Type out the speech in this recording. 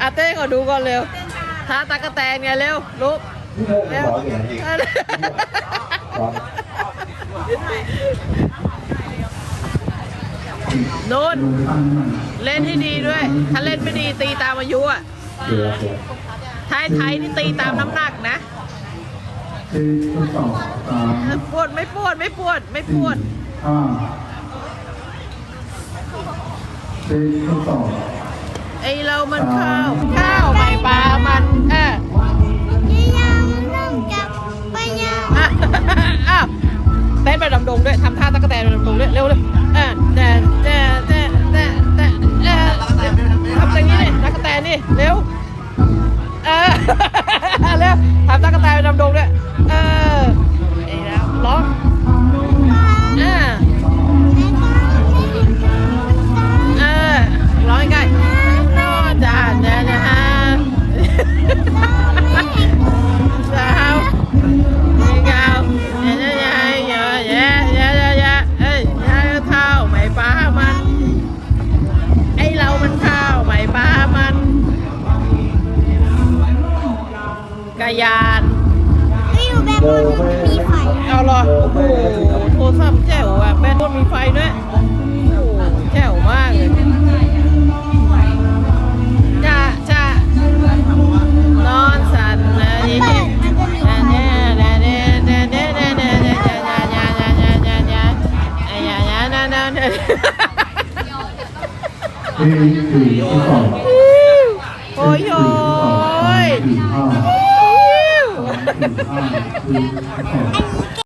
อาเต้ขอดูก่อนเร็วท้าตากะแตนไงเร็วลุกพี่โมเร็วขออย่างนี้ขอนู่นเล่นให้ดีด้วย ถ้าเล่นไม่ดีตีตามอายุอะเดี๋ยวเดี๋ยวไทยไทยนี่ตีตามน้ำหนักนะสี่สองสามปวดไม่ปวดไม่ปวดไม่ปวดห้าสี่สอง ไอเรามันข้าว ข้าวไม่ปลามันเออยังต้องจับไปยังอะอ้าวเต้นไปดำดงด้วยทำท่าตะกะแตนไปดำดงด้วยเร็วเลยอะแต่แต่แต่แต่แต่เออทำอย่างนี้นี่ตะกะแตนนี่เร็วเออเร็วทำตะกะแตนไปดำดงด้วยเออไอ้แล้วร้อง ม่ป้ามัน ไอเรามันเท้าไม่ป้ามันกายานไม่อยู่แบบบนมันมีไฟ เอาเหรอโอ้โหโทรศัพท์แจ๋วอะแบตต้นมีไฟด้วย เนี่ยเนี่ยเนี่ยสี่สองโอ้ยโอ้ย สี่ห้าสี่ห้าสี่สอง